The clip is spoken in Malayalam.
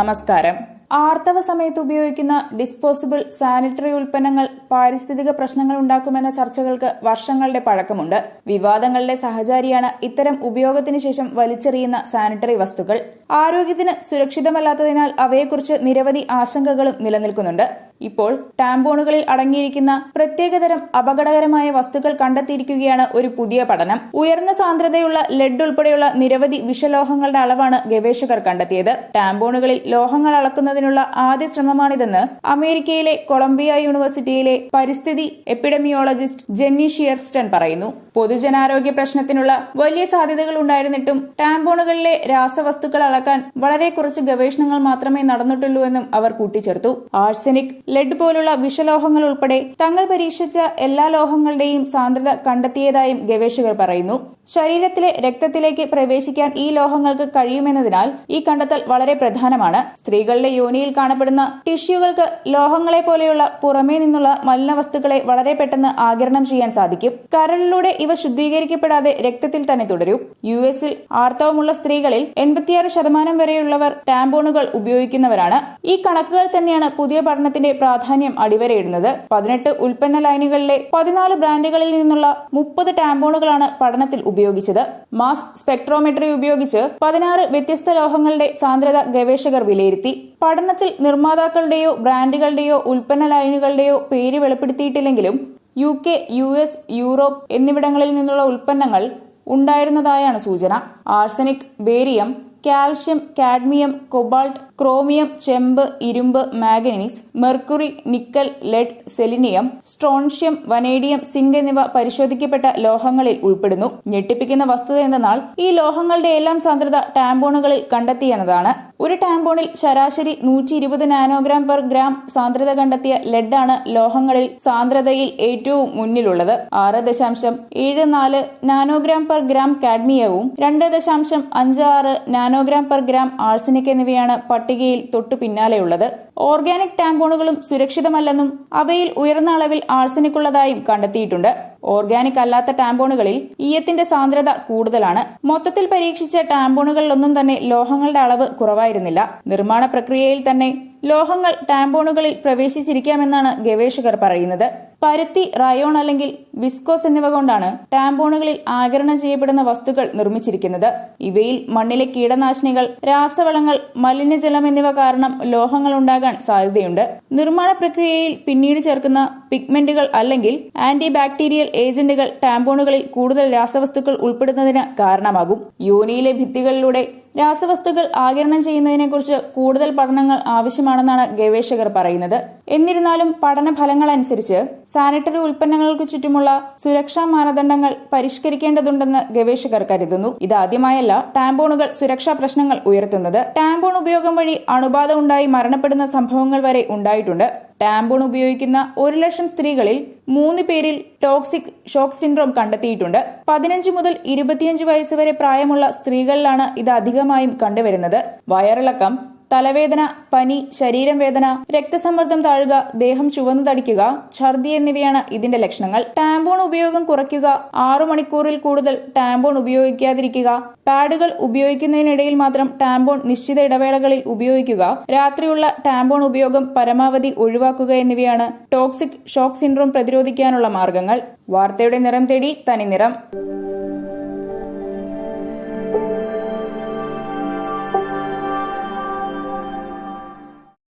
നമസ്കാരം. ആർത്തവ സമയത്ത് ഉപയോഗിക്കുന്ന ഡിസ്പോസിബിൾ സാനിറ്ററി ഉൽപ്പന്നങ്ങൾ പാരിസ്ഥിതിക പ്രശ്നങ്ങൾ ഉണ്ടാക്കുമെന്ന ചർച്ചകൾക്ക് വർഷങ്ങളുടെ പഴക്കമുണ്ട്. വിവാദങ്ങളുടെ സഹചാരിയാണ് ഇത്തരം ഉപയോഗത്തിന് ശേഷം വലിച്ചെറിയുന്ന സാനിറ്ററി വസ്തുക്കൾ. ആരോഗ്യത്തിന് സുരക്ഷിതമല്ലാത്തതിനാൽ അവയെക്കുറിച്ച് നിരവധി ആശങ്കകളും നിലനിൽക്കുന്നുണ്ട്. ഇപ്പോൾ ടാമ്പോണുകളിൽ അടങ്ങിയിരിക്കുന്ന പ്രത്യേകതരം അപകടകരമായ വസ്തുക്കൾ കണ്ടെത്തിയിരിക്കുകയാണ് ഒരു പുതിയ പഠനം. ഉയർന്ന സാന്ദ്രതയുള്ള ലെഡ് ഉൾപ്പെടെയുള്ള നിരവധി വിഷലോഹങ്ങളുടെ അളവാണ് ഗവേഷകർ കണ്ടെത്തിയത്. ടാമ്പോണുകളിൽ ലോഹങ്ങൾ അളക്കുന്നതിനുള്ള ആദ്യ ശ്രമമാണിതെന്ന് അമേരിക്കയിലെ കൊളംബിയ യൂണിവേഴ്സിറ്റിയിലെ പരിസ്ഥിതി എപ്പിഡമിയോളജിസ്റ്റ് ജെന്നി ഷിയർസ്റ്റൺ പറയുന്നു. പൊതുജനാരോഗ്യ പ്രശ്നത്തിനുള്ള വലിയ സാധ്യതകൾ ഉണ്ടായിരുന്നിട്ടും ടാമ്പോണുകളിലെ രാസവസ്തുക്കൾ അളക്കാൻ വളരെ കുറച്ച് ഗവേഷണങ്ങൾ മാത്രമേ നടന്നിട്ടുള്ളൂ എന്നും അവർ കൂട്ടിച്ചേർത്തു. ആഴ്സനിക് ലെഡ് പോലുള്ള വിഷലോഹങ്ങൾ ഉൾപ്പെടെ തങ്ങൾ പരീക്ഷിച്ച എല്ലാ ലോഹങ്ങളുടെയും സാന്ദ്രത കണ്ടെത്തിയതായും ഗവേഷകർ പറയുന്നു. ശരീരത്തിലെ രക്തത്തിലേക്ക് പ്രവേശിക്കാൻ ഈ ലോഹങ്ങൾക്ക് കഴിയുമെന്നതിനാൽ ഈ കണ്ടെത്തൽ വളരെ പ്രധാനമാണ്. സ്ത്രീകളുടെ യോനിയിൽ കാണപ്പെടുന്ന ടിഷ്യൂകൾക്ക് ലോഹങ്ങളെ പോലെയുള്ള പുറമേ നിന്നുള്ള മലിനവസ്തുക്കളെ വളരെ പെട്ടെന്ന് ആകിരണം ചെയ്യാൻ സാധിക്കും. കരളിലൂടെ ഇവ ശുദ്ധീകരിക്കപ്പെടാതെ രക്തത്തിൽ തന്നെ തുടരും. യു എസിൽ ആർത്തവമുള്ള സ്ത്രീകളിൽ എൺപത്തിയാറ് ശതമാനം വരെയുള്ളവർ ടാമ്പോണുകൾ ഉപയോഗിക്കുന്നവരാണ്. ഈ കണക്കുകൾ തന്നെയാണ് പുതിയ പഠനത്തിന്റെ പ്രാധാന്യം അടിവരയിടുന്നത്. പതിനെട്ട് ഉൽപ്പന്ന ലൈനുകളിലെ പതിനാല് ബ്രാൻഡുകളിൽ നിന്നുള്ള മുപ്പത് ടാമ്പോണുകളാണ് പഠനത്തിൽ ഉപയോഗിച്ചത്. മാസ് സ്പെക്ട്രോമെട്രി ഉപയോഗിച്ച് പതിനാറ് വ്യത്യസ്ത ലോഹങ്ങളുടെ സാന്ദ്രത ഗവേഷകർ വിലയിരുത്തി. പഠനത്തിൽ നിർമ്മാതാക്കളുടെയോ ബ്രാൻഡുകളുടെയോ ഉൽപ്പന്ന ലൈനുകളുടെയോ പേര് വെളിപ്പെടുത്തിയിട്ടില്ലെങ്കിലും U K U S Europe എന്നിവിടങ്ങളിൽ നിന്നുള്ള ഉൽപ്പന്നങ്ങൾ ഉണ്ടായിരുന്നതായാണ് സൂചന. Arsenic barium calcium cadmium cobalt chromium ചെമ്പ് ഇരുമ്പ് manganese mercury nickel lead selenium strontium vanadium zinc എന്നിവ പരിശോധിക്കപ്പെട്ട ലോഹങ്ങളിൽ ഉൾപ്പെടുന്നു. ഞെട്ടിപ്പിക്കുന്ന വസ്തുത എന്നാൽ ഈ ലോഹങ്ങളുടെ എല്ലാം സാന്ദ്രത ടാമ്പോണുകളിൽ കണ്ടെത്തിയെന്നതാണ് ഒരു ടാമ്പോണിൽ ശരാശരി നൂറ്റി ഇരുപത് നാനോഗ്രാം പെർ ഗ്രാം സാന്ദ്രത കണ്ടെത്തിയ ലെഡാണ് ലോഹങ്ങളിൽ സാന്ദ്രതയിൽ ഏറ്റവും മുന്നിലുള്ളത്. ആറ് ദശാംശം ഏഴ് നാല് നാനോഗ്രാം പെർ ഗ്രാം കാഡ്മിയവും രണ്ട് ദശാംശം അഞ്ച് ആറ് നാനോഗ്രാം പെർ ഗ്രാം ആഴ്സനിക് എന്നിവയാണ് പട്ടികയിൽ തൊട്ടു പിന്നാലെയുള്ളത്. ഓർഗാനിക് ടാമ്പോണുകളും സുരക്ഷിതമല്ലെന്നും അവയിൽ ഉയർന്ന അളവിൽ ആഴ്സനിക്കുള്ളതായും കണ്ടെത്തിയിട്ടുണ്ട്. ഓർഗാനിക് അല്ലാത്ത ടാമ്പോണുകളിൽ ഈയത്തിന്റെ സാന്ദ്രത കൂടുതലാണ്. മൊത്തത്തിൽ പരീക്ഷിച്ച ടാമ്പോണുകളിലൊന്നും തന്നെ ലോഹങ്ങളുടെ അളവ് കുറവായിരുന്നില്ല. നിർമ്മാണ പ്രക്രിയയിൽ തന്നെ ലോഹങ്ങൾ ടാമ്പോണുകളിൽ പ്രവേശിച്ചിരിക്കാമെന്നാണ് ഗവേഷകർ പറയുന്നത്. പരുത്തി റയോൺ അല്ലെങ്കിൽ വിസ്കോസ് എന്നിവ കൊണ്ടാണ് ടാമ്പോണുകളിൽ ആകിരണം ചെയ്യപ്പെടുന്ന വസ്തുക്കൾ നിർമ്മിച്ചിരിക്കുന്നത്. ഇവയിൽ മണ്ണിലെ കീടനാശിനികൾ രാസവളങ്ങൾ മലിനജലം എന്നിവ കാരണം ലോഹങ്ങൾ ഉണ്ടാകാൻ സാധ്യതയുണ്ട്. നിർമ്മാണ പ്രക്രിയയിൽ പിന്നീട് ചേർക്കുന്ന പിഗ്മെന്റുകൾ അല്ലെങ്കിൽ ആന്റി ബാക്ടീരിയൽ ഏജന്റുകൾ ടാമ്പോണുകളിൽ കൂടുതൽ രാസവസ്തുക്കൾ ഉൾപ്പെടുന്നതിന് കാരണമാകും. യോനിയിലെ ഭിത്തികളിലൂടെ രാസവസ്തുക്കൾ ആകിരണം ചെയ്യുന്നതിനെക്കുറിച്ച് കൂടുതൽ പഠനങ്ങൾ ആവശ്യമാണെന്നാണ് ഗവേഷകർ പറയുന്നത്. എന്നിരുന്നാലും പഠന ഫലങ്ങൾ അനുസരിച്ച് സാനിറ്ററി ഉൽപ്പന്നങ്ങൾക്ക് ചുറ്റുമുള്ള സുരക്ഷാ മാനദണ്ഡങ്ങൾ പരിഷ്കരിക്കേണ്ടതുണ്ടെന്ന് ഗവേഷകർ കരുതുന്നു. ഇതാദ്യമായല്ല ടാമ്പോണുകൾ സുരക്ഷാ പ്രശ്നങ്ങൾ ഉയർത്തുന്നത്. ടാമ്പോൺ ഉപയോഗം വഴി അണുബാധ ഉണ്ടായി മരണപ്പെടുന്ന സംഭവങ്ങൾ വരെ ഉണ്ടായിട്ടുണ്ട്. ടാമ്പോൺ ഉപയോഗിക്കുന്ന ഒരു ലക്ഷം സ്ത്രീകളിൽ മൂന്ന് പേരിൽ ടോക്സിക് ഷോക്ക് സിൻഡ്രോം കണ്ടെത്തിയിട്ടുണ്ട്. പതിനഞ്ച് മുതൽ ഇരുപത്തിയഞ്ച് വയസ്സ് വരെ പ്രായമുള്ള സ്ത്രീകളിലാണ് ഇത് അധികമായും കണ്ടുവരുന്നത്. വയറിളക്കം തലവേദന പനി ശരീരം വേദന രക്തസമ്മർദ്ദം താഴുക ദേഹം ചുവന്നു തടിക്കുക ഛർദി എന്നിവയാണ് ഇതിന്റെ ലക്ഷണങ്ങൾ. ടാമ്പോൺ ഉപയോഗം കുറയ്ക്കുക ആറു മണിക്കൂറിൽ കൂടുതൽ ടാമ്പോൺ ഉപയോഗിക്കാതിരിക്കുക. പാഡുകൾ ഉപയോഗിക്കുന്നതിനിടയിൽ മാത്രം ടാമ്പോൺ നിശ്ചിത ഇടവേളകളിൽ ഉപയോഗിക്കുക. രാത്രിയുള്ള ടാമ്പോൺ ഉപയോഗം പരമാവധി ഒഴിവാക്കുക എന്നിവയാണ് ടോക്സിക് ഷോക്ക് സിൻഡ്രോം പ്രതിരോധിക്കാനുള്ള മാർഗങ്ങൾ. വാർത്തയുടെ നിറം തേടി തനി നിറം